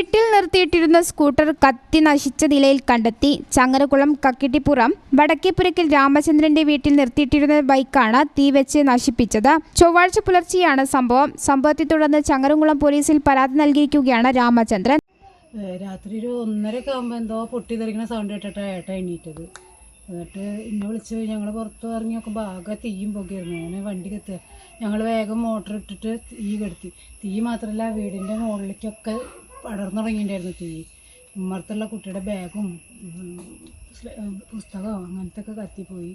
വീട്ടിൽ നിർത്തിയിട്ടിരുന്ന സ്കൂട്ടർ കത്തി നശിച്ച നിലയിൽ കണ്ടെത്തി ചങ്ങരകുളം കക്കിട്ടിപ്പുറം വടക്കേപ്പുരക്കിൽ രാമചന്ദ്രന്റെ വീട്ടിൽ നിർത്തിയിട്ടിരുന്ന ബൈക്കാണ് തീവെച്ച് നശിപ്പിച്ചത്. ചൊവ്വാഴ്ച പുലർച്ചെയാണ് സംഭവം. സംഭവത്തെ തുടർന്ന് ചങ്ങരകുളം പോലീസിൽ പരാതി നൽകിയിരിക്കുകയാണ് രാമചന്ദ്രൻ. രാത്രി ഒരു ഒന്നരയൊക്കെ ആകുമ്പോൾ എന്തോ പൊട്ടി തെറിക്കുന്ന സൗണ്ട് കേട്ടിട്ടാണ് ഏട്ട എണീറ്റത്. എന്നിട്ട് എന്നെ വിളിച്ച് ഞങ്ങൾ പുറത്ത് ഇറങ്ങി നോക്കുമ്പോൾ ആകെ തീയും പൊക്കിയിരുന്നു. അങ്ങനെ വണ്ടി കത്തുക ഞങ്ങൾ വേഗം മോട്ടർ ഇട്ടിട്ട് തീ കെടുത്തി. തീ മാത്രമല്ല വീടിന്റെ മുകളിലേക്കൊക്കെ പടർന്നു തുടങ്ങിയിട്ടുണ്ടായിരുന്നു തീ. ഉമ്മർത്തുള്ള കുട്ടിയുടെ ബാഗും പുസ്തകവും അങ്ങനത്തെ ഒക്കെ കത്തിപ്പോയി.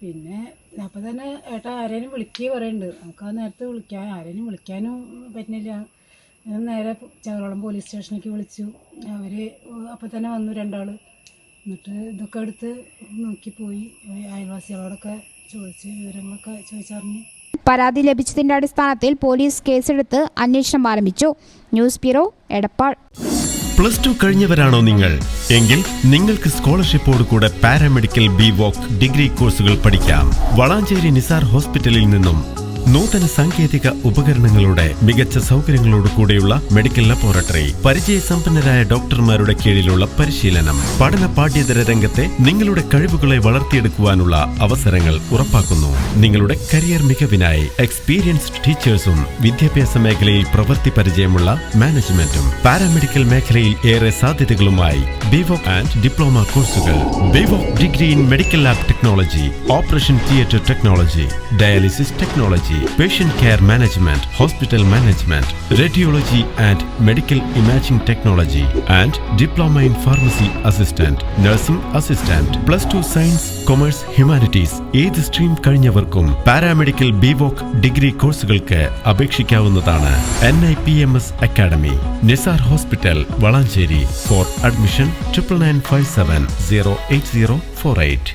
പിന്നെ അപ്പോൾ തന്നെ ഏട്ടാ ആരേനും വിളിക്കുക പറയുന്നുണ്ട് നമുക്ക് ആ നേരത്തെ വിളിക്കാൻ ആരേനും വിളിക്കാനും പറ്റുന്നില്ല. നേരെ ചകരോളം പോലീസ് സ്റ്റേഷനിലേക്ക് വിളിച്ചു. അവർ അപ്പോൾ തന്നെ വന്നു രണ്ടാൾ എന്നിട്ട് ഇതൊക്കെ എടുത്ത് നോക്കിപ്പോയി. അയൽവാസികളോടൊക്കെ ചോദിച്ച് വിവരങ്ങളൊക്കെ ചോദിച്ചറിഞ്ഞ്. പരാതി ലഭിച്ചതിന്റെ അടിസ്ഥാനത്തിൽ പോലീസ് കേസെടുത്ത് അന്വേഷണം ആരംഭിച്ചു. News bureau Edappal. Plus two കഴിഞ്ഞവരാണോ നിങ്ങൾ? എങ്കിൽ നിങ്ങൾക്ക് സ്കോളർഷിപ്പോട് കൂടെ പാരാമെഡിക്കൽ ബി വോക്ക് ഡിഗ്രി കോഴ്സുകൾ പഠിക്കാം. വളാഞ്ചേരി നിസാർ ഹോസ്പിറ്റലിൽ നിന്നും നൂതന സാങ്കേതിക ഉപകരണങ്ങളുടെ മികച്ച സൗകര്യങ്ങളോട് കൂടിയുള്ള മെഡിക്കൽ ലബോറട്ടറി പരിചയസമ്പന്നരായ ഡോക്ടർമാരുടെ കീഴിലുള്ള പരിശീലനം. പഠന പാഠ്യേതര രംഗത്തെ നിങ്ങളുടെ കഴിവുകളെ വളർത്തിയെടുക്കുവാനുള്ള അവസരങ്ങൾ ഉറപ്പാക്കുന്നു. നിങ്ങളുടെ കരിയർ മികവിനായി എക്സ്പീരിയൻസ്ഡ് ടീച്ചേഴ്സും വിദ്യാഭ്യാസ മേഖലയിൽ പ്രവൃത്തി പരിചയമുള്ള മാനേജ്മെന്റും പാരാമെഡിക്കൽ മേഖലയിൽ ഏറെ സാധ്യതകളുമായി ബിവോക് ആൻഡ് ഡിപ്ലോമ കോഴ്സുകൾ. BVoc degree in medical lab technology operation theatre technology dialysis technology patient care management hospital management radiology and medical imaging technology and diploma in pharmacy assistant nursing assistant plus two science commerce humanities ഏത് stream കഴിഞ്ഞവർക്കും paramedical BVoc degree കോഴ്സുകൾക്ക് അപേക്ഷിക്കാവുന്നതാണ് N I P M S academy Nisar hospital Valanchery for admission triple nine five seven zero eight zero four eight